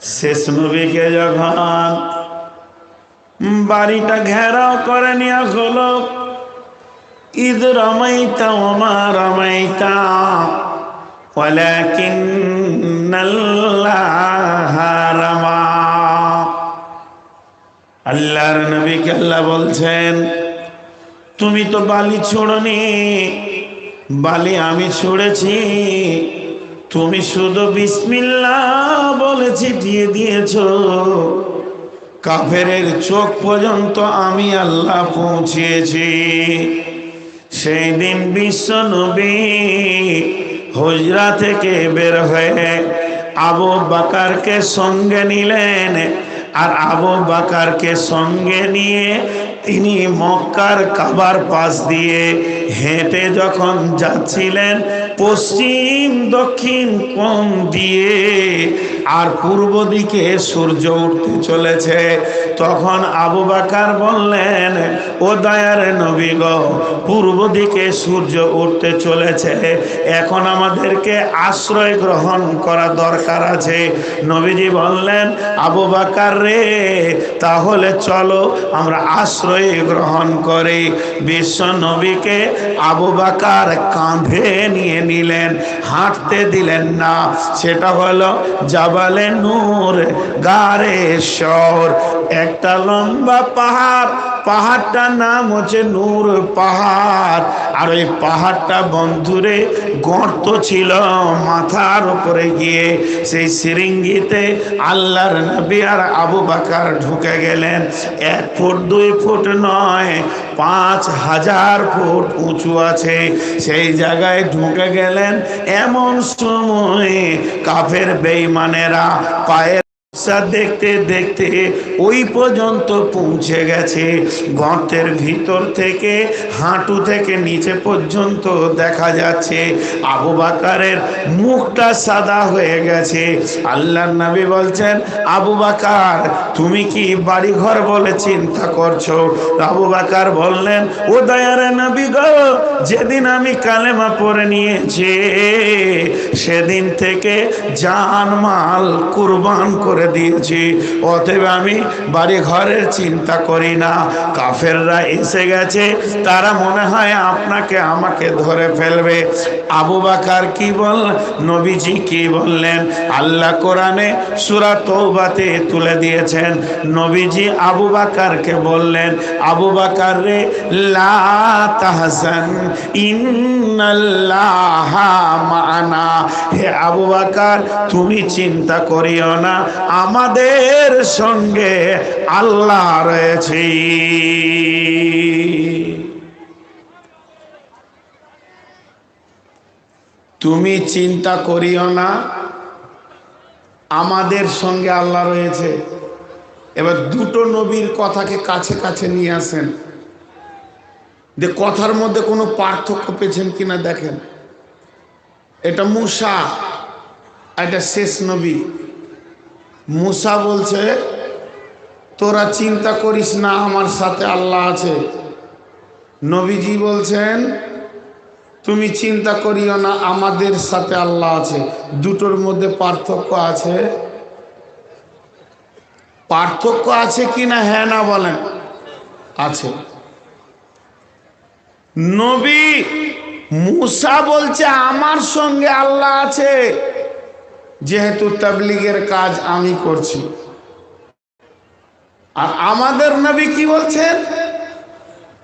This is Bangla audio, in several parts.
শেষ নবীকে যখন বাড়িটা ঘেরাও করে নিয়ে হলো, ঈদ রমাইতা ওমা রমাইতা আল্লাহর নবীকে আল্লাহ বলছেন, তুমি তো বালি ছোড়নি, বালি আমি ছুড়েছি তুমি শুধু বিসমিল্লাহ বলে দিয়ে দিয়েছ। কাফেরের চোখ পর্যন্ত আমি আল্লাহ পৌঁছিয়েছি সেই দিন বিশ্ব নবী হজরা থেকে বের হয়ে আবু বাকারকে সঙ্গে নিলেন। আর আবু বাকারকে সঙ্গে নিয়ে তিনি মক্কার কাবার পাশ দিয়ে হেঁটে যখন যাচ্ছিলেন পশ্চিম, দক্ষিণ কোণ দিয়ে? আর পূর্ব দিকে সূর্য উঠতে চলেছে। তখন আবু বাকার বললেন, ও দয়ার নবী গো, পূর্ব দিকে সূর্য উঠতে চলেছে। এখন আমাদেরকে আশ্রয় গ্রহণ করা দরকার আছে। নবীজি বললেন, আবু বাকার রে, তাহলে চলো আমরা আশ্রয় গ্রহণ করি। বিশ্ব নবীকে আবু বাকার কাঁধে নিয়ে নিলেন হাঁটতে দিলেন না। সেটা হলো জাবালে নূর গারে শহর। একটা লম্বা পাহাড় পাহাড়টার নাম হচ্ছে নূর পাহাড়। আর ওই পাহাড়টা বন্ধুরে গর্ত ছিল মাথার উপরে গিয়ে। সেই সিরিঙ্গিতে আল্লাহর নবী আর আবু বাকার ঢুকে গেলেন। এক ফুট, দুই ফুট নয়, পাঁচ হাজার ফুট উঁচু আছে। সেই জায়গায় ঢুকে গেলেন। এমন সময় কাফের বেইমানেরা পায়ের দেখতে দেখতে ওই পর্যন্ত পৌঁছে গেছে। গর্তের ভিতর থেকে, হাঁটু থেকে নিচে পর্যন্ত দেখা যাচ্ছে আবু বাকারের মুখটা সাদা হয়ে গেছে। আল্লাহ নবী বলছেন আবু বাকার তুমি কি বাড়িঘর বলে চিন্তা করছ? আবু বাকার বললেন, ও দয়ার নবী গো, যেদিন আমি কালেমা পরে নিয়েছি, সেদিন থেকে জান মাল কুরবান করে দিয়েছি, অতএব আমি বাড়ি ঘরের চিন্তা করি না। কাফেররা এসে গেছে, তারা মনে হয় আপনাকে আমাকে ধরে ফেলবে। আবু বাকার কি বল, নবীজি কি বললেন? আল্লাহ কোরআনে সুরা তৌবাতে তুলে দিয়েছেন। নবীজি আবু বাকারকে বললেন, আবু বাকার রে, লা তাহজান, ইন্নাল্লাহ মানা হে আবু বাকার, তুমি চিন্তা করিও না আমাদের সঙ্গে আল্লাহ রয়েছে। তুমি চিন্তা করিও না, আমাদের সঙ্গে আল্লাহ রয়েছে। এবার দুটো নবীর কথাকে কাছে কাছে নিয়ে আসেন। যে কথার মধ্যে কোনো পার্থক্য পেয়েছেন কিনা দেখেন। এটা মুসা, এটা শেষ নবী। মুসা বলছে, তোরা চিন্তা করিস না, আমার সাথে আল্লাহ আছে। নবীজি বলছেন, তুমি চিন্তা করিও না, আমাদের সাথে আল্লাহ আছে। দুটোর মধ্যে পার্থক্য আছে। পার্থক্য আছে কি না হ্যাঁ না বলেন, আছে। নবী মুসা বলছে, আমার সঙ্গে আল্লাহ আছে। যেহেতু তাবলিগের কাজ আমি করছি। আর আমাদের নবী কি বলছেন?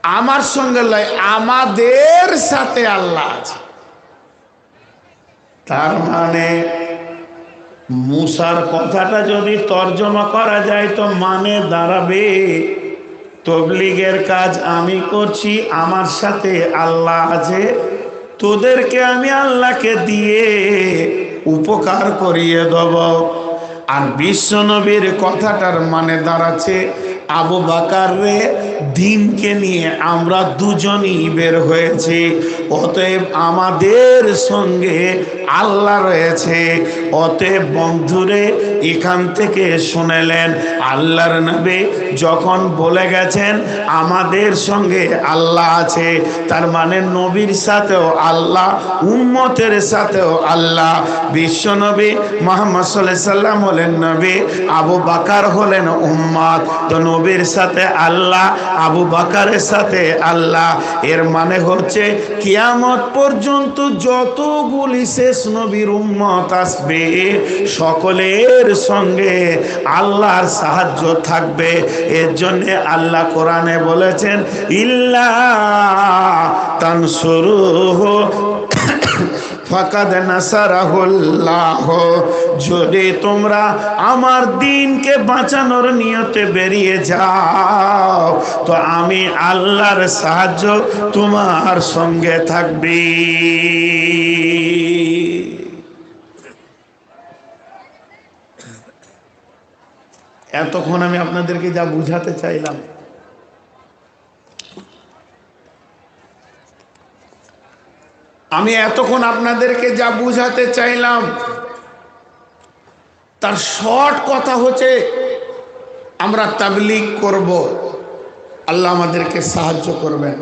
আমার সঙ্গে লয়, আমাদের সাথে আল্লাহ আছে। তার মানে মুসার কথাটা যদি তর্জমা করা যায় তো মানে দাঁড়াবে। তবলিগের কাজ আমি করছি, আমার সাথে আল্লাহ আছে। তোদেরকে আমি আল্লাহকে দিয়ে উপকার করিয়ে দেব। আর বিশ্ব নবীর কথাটার মানে দাঁড়াচ্ছে, আবু বাকার রে, দিনকে নিয়ে আমরা দুজনই বের হয়েছি। অতএব আমাদের সঙ্গে আল্লাহ রয়েছে। অতএব বন্ধুরে, এখান থেকে শুনেলেন আল্লাহর নবী যখন বলে গেছেন, আমাদের সঙ্গে আল্লাহ আছে, তার মানে নবীর সাথেও আল্লাহ, উম্মতের সাথেও আল্লাহ। বিশ্ব নবী মোহাম্মদ সাল্লাম হলেন নবী, আবু বাকার হলেন উম্মত। তো নবীর সাথে আল্লাহ, আবু বাকারের সাথে আল্লাহ। এর মানে হচ্ছে, কিয়ামত পর্যন্ত যতগুলি শেষ নবীর উম্মত আসবে, সকলের সঙ্গে আল্লাহর সাহায্য থাকবে। এর জন্য আল্লাহ কোরআনে বলেছেন, ইল্লা তানসুরুহু ফাকাদ যদি তোমরা আমার দিনকে বাঁচানোর নিয়তে বেরিয়ে যাও, তো আমি আল্লাহর সাহায্য তোমার সঙ্গে থাকবে। এতক্ষণ আমি আপনাদেরকে যা বুঝাতে চাইলাম। আমি এতক্ষণ আপনাদেরকে যা বুঝাতে চাইলাম, তার শর্ট কথা হচ্ছে, আমরা তাবলিগ করব। আল্লাহ আমাদেরকে সাহায্য করবেন।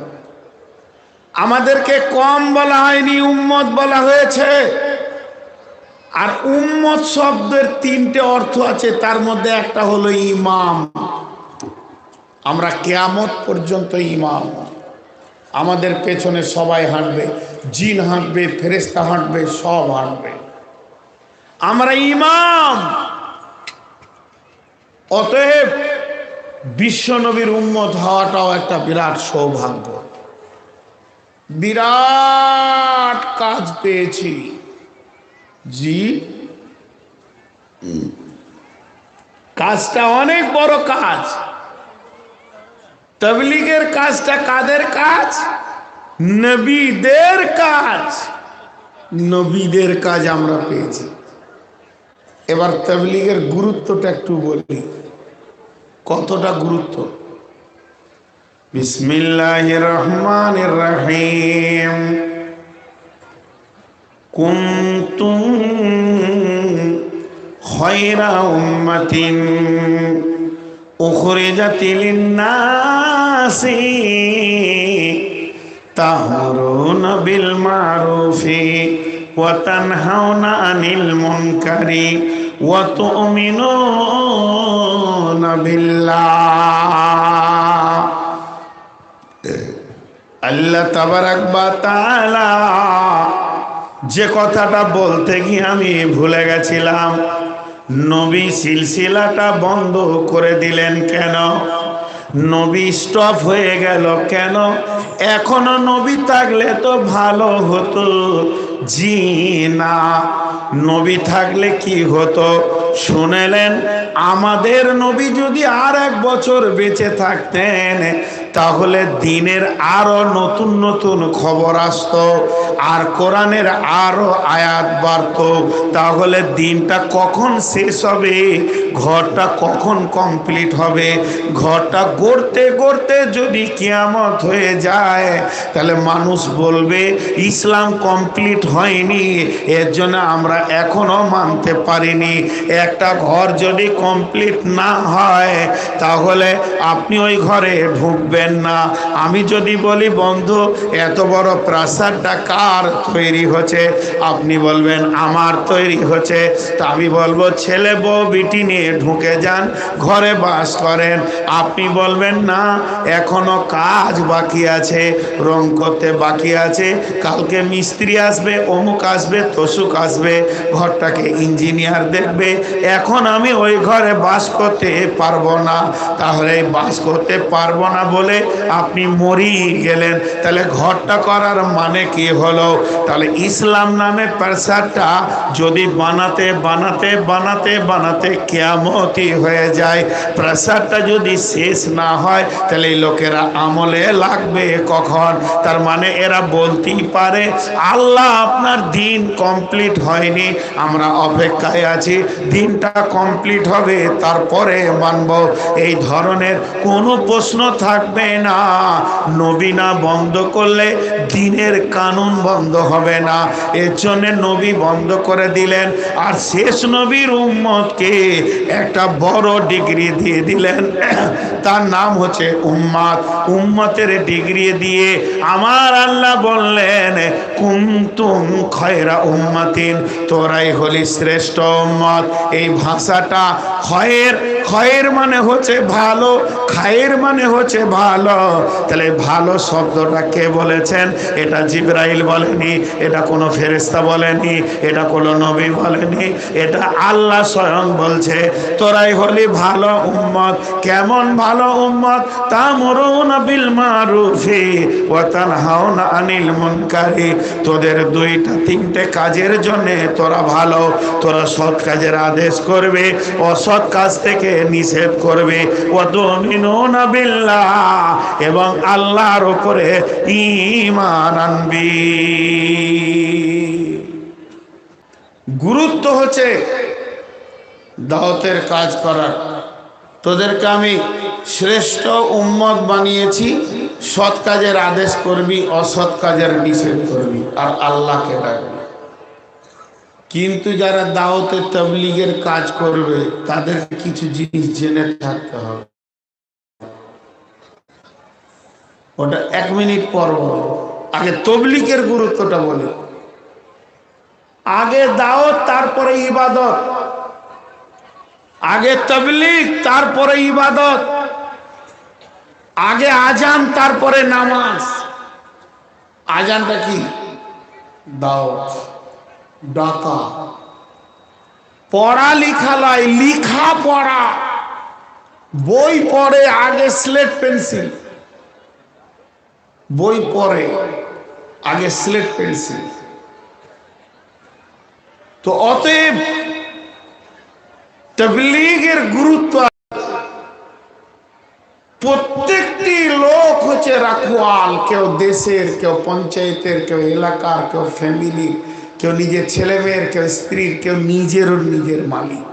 আমাদেরকে কম বলা হয়নি, উম্মত বলা হয়েছে। আর উম্মত শব্দের তিনটে অর্থ আছে, তার মধ্যে একটা হলো ইমাম। আমরা কেয়ামত পর্যন্ত ইমাম। আমাদের পেছনে সবাই হাঁটবে, জিন হাঁটবে ফেরেস্তা হাঁটবে, সব হাঁটবে। আমরা ইমাম। অতএব বিশ্বনবীর উম্মত হওয়াটাও একটা বিরাট সৌভাগ্য। বিরাট কাজ পেয়েছি। জি। কাজটা অনেক বড় কাজ। তবলিগের কাজটা কাদের কাজ? নবীদের কাজ। নবীদের কাজ আমরা পেয়েছি। এবার তবলিগের গুরুত্বটা একটু বলি। কতটা গুরুত্ব? বিসমিল্লাহ রহমান রহিম। কুন্তুম খয়রা উম্মাতিন উখরিজাত লিন-নাসি তাহরুনা বিল মারুফি ওয়া তানহাউনা আনিল মুনকারি ওয়া তু'মিনুনা বিল্লাহ। যে কথাটা বলতে গিয়ে আমি ভুলে গেছিলাম। নবী সিলসিলাটা বন্ধ করে দিলেন কেন? নবী স্টপ হয়ে গেল কেন? এখনও নবী থাকলে তো ভালো হতো। জি না, নবী থাকলে কি হতো? শুনেলেন, আমাদের নবী যদি আর এক বছর বেঁচে থাকতেন তাহলে দিনের আরও নতুন নতুন খবর আসতো আর কোরআনের আরও আয়াত বাড়ত। তাহলে দিনটা কখন শেষ হবে? ঘরটা কখন কমপ্লিট হবে? ঘরটা গড়তে গড়তে যদি কিয়ামত হয়ে যায়, তাহলে মানুষ বলবে, ইসলাম কমপ্লিট হয়নি। এর জন্য আমরা এখনও মানতে পারিনি। একটা ঘর যদি কমপ্লিট না হয়, তাহলে আপনি ওই ঘরে ঢুকবেন। না। আমি যদি বলি, বন্ধু, এত বড় প্রাসাদটা কার তৈরি হচ্ছে? আপনি বলবেন, আমার তৈরি হচ্ছে। তা আমি বলব, ছেলে বউ বিটি নিয়ে ঢুকে যান, ঘরে বাস করেন। আপনি বলবেন, না, এখনও কাজ বাকি আছে, রং করতে বাকি আছে। কালকে মিস্ত্রি আসবে, অমুক আসবে, তসুক আসবে, ঘরটাকে ইঞ্জিনিয়ার দেখবে। এখন আমি ওই ঘরে বাস করতে পারব না। তাহলে বাস করতে পারব না বলে আপনি মরি গেলেন। তাহলে ঘরটা করার মানে কি হলো? তাহলে ইসলাম নামে প্রাসাদটা যদি বানাতে বানাতে বানাতে বানাতে কেয়ামতি হয়ে যায়। প্রাসাদটা যদি শেষ না হয়, তাহলে লোকেরা আমলে লাগবে কখন? তার মানে এরা বলতেই পারে, আল্লাহ আপনার দিন কমপ্লিট হয়নি, আমরা অপেক্ষায় আছি, দিনটা কমপ্লিট হবে, তারপরে মানব। এই ধরনের কোনো প্রশ্ন থাকবে থাকবে না। নবী না বন্ধ করলে দিনের কানুন বন্ধ হবে না। এর জন্য নবী বন্ধ করে দিলেন আর শেষ নবীর উম্মতকে একটা বড় ডিগ্রি দিয়ে দিলেন। তার নাম হচ্ছে উম্মাদ। উম্মতের ডিগ্রি দিয়ে আমার আল্লাহ বললেন কুমতুম খয়রা উম্মাতিন, তোরাই হলি শ্রেষ্ঠ উম্মত এই ভাষাটা খয়ের খয়ের মানে হচ্ছে ভালো, খায়ের মানে হচ্ছে ভালো। তাহলে ভালো শব্দটা কে বলেছেন? এটা জিব্রাইল বলেনি, এটা কোনো ফেরেস্তা বলেনি, এটা কোনো নবী বলেনি, এটা আল্লাহ স্বয়ং বলছে, তোরাই হলি ভালো উম্মত। কেমন ভালো উম্মত? তামরুনা বিল মারুফি ওয়া তানহাউনা আনিল মুনকারি। তোদের দুইটা, তিনটে কাজের জন্য তোরা ভালো, তোরা সৎ কাজের আদেশ করবে, অসৎ কাজ থেকে নিষেধ করবে। ও তুমিনুনা বিল্লাহ। এবং আল্লাহর উপরে ঈমান আনবি। গুরুত্ব হচ্ছে দাওয়াতের কাজ করার। তোদেরকে আমি শ্রেষ্ঠ উম্মত বানিয়েছি, সৎ কাজের আদেশ করবি, অসৎ কাজের নিষেধ করবি, আর আল্লাহকে ডাকবি। কিন্তু যারা দাওয়াতে তবলিগের কাজ করবে, তাদের কিছু জিনিস জেনে থাকতে হবে। ওটা এক মিনিট পর বলব আগে তবলিকের গুরুত্বটা বলি। আগে দাওয়াত, তারপরে ইবাদত। আগে তবলিক তারপরে ইবাদত। আগে আজান, তারপরে নামাজ। আজানটা কি? দাওয়াত ডাকা পড়া লিখা লাই, লিখা পড়া। বই পড়ে, আগে স্লেট পেন্সিল। বই পড়ে, আগে স্লেট পেন্সিল তো অতএব তবলিগের গুরুত্ব প্রত্যেকটি লোক হচ্ছে রাখওয়াল, কেউ দেশের, কেউ পঞ্চায়েতের, কেউ এলাকার, কেউ ফ্যামিলির কেউ নিজের ছেলে মেয়ের কেউ স্ত্রীর, কেউ নিজেরও নিজের মালিক।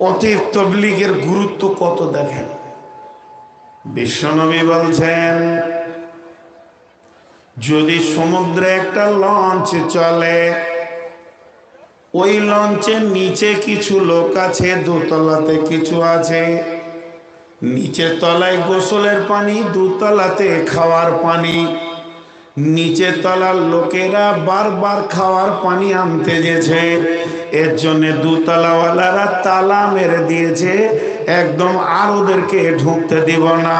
অতএব তবলিগের গুরুত্ব কত দেখেন? বিশ্বনবী বলছেন, যদি সমুদ্রে একটা লঞ্চ চলে, ওই লঞ্চের নিচে কিছু লোক আছে, দোতলাতে কিছু আছে। নিচের তলায় গোসলের পানি, দুতলাতে খাওয়ার পানি। নিচের তলার লোকেরা বারবার খাওয়ার পানি আনতে গেছে। এর জন্য দুতলাওয়ালারা তালা মেরে দিয়েছে। একদম আর ওদেরকে ঢুকতে দিব না।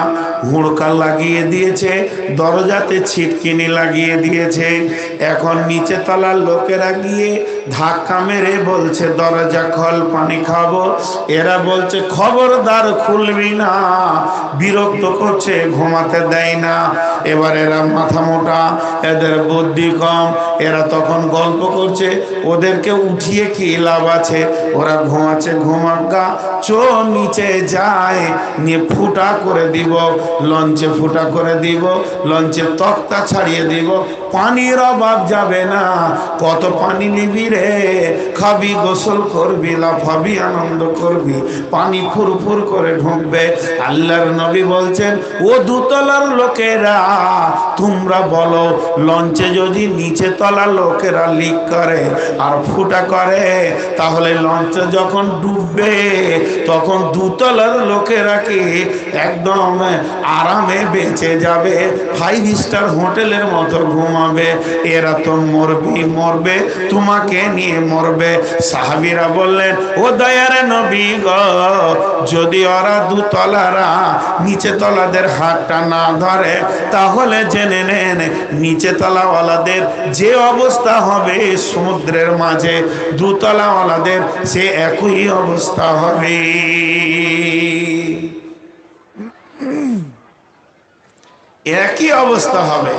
হুড়কা লাগিয়ে দিয়েছে, দরজাতে ছিটকিনি লাগিয়ে দিয়েছে। এখন নিচে তলার লোকেরা গিয়ে ধাক্কা মেরে বলছে, দরজা খল, পানি খাব। এরা বলছে, খবরদার খুলবি না, বিরক্ত করছে, ঘুমাতে দেয় না। এবার এরা মাথা মোটা, এদের বুদ্ধি কম। এরা তখন গল্প করছে, ওদেরকে উঠিয়ে কি লাভ আছে? ওরা ঘুমাচ্ছে, ঘুমাকা চো নিচে যায় নিয়ে ফুটা করে দিব লঞ্চে ফুটা করে দিব লঞ্চে তক্তা ছাড়িয়ে দিব পানির অভাব যাবে না। কত পানি নিবি রে? খাবি, গোসল করবি, লাফাবি, আনন্দ করবি। পানি ফুরফুর করে ঢুকবে। আল্লাহর নবী বলছেন, ও দুতলার লোকেরা, তোমরা বলো, লঞ্চে যদি নিচে তলার লোকেরা লিক করে আর ফুটা করে, তাহলে লঞ্চ যখন ডুববে, তখন দুতলার লোকেরা কি একদম আরামে বেঁচে যাবে? ফাইভ স্টার হোটেলের মতো ঘুমাবে এরা তো মরবি মরবে, তোমাকে নিয়ে মরবে। সাহাবিরা বললেন, ও দয়ারে নবী গ, যদি ওরা দুতলারা নিচে তলাদের হাতটা না ধরে, তাহলে জেনে নেন নিচে তলাওয়ালাদের যে অবস্থা হবে সমুদ্রের মাঝে, দুতলাওয়ালাদের সে একই অবস্থা হবে। একই অবস্থা হবে।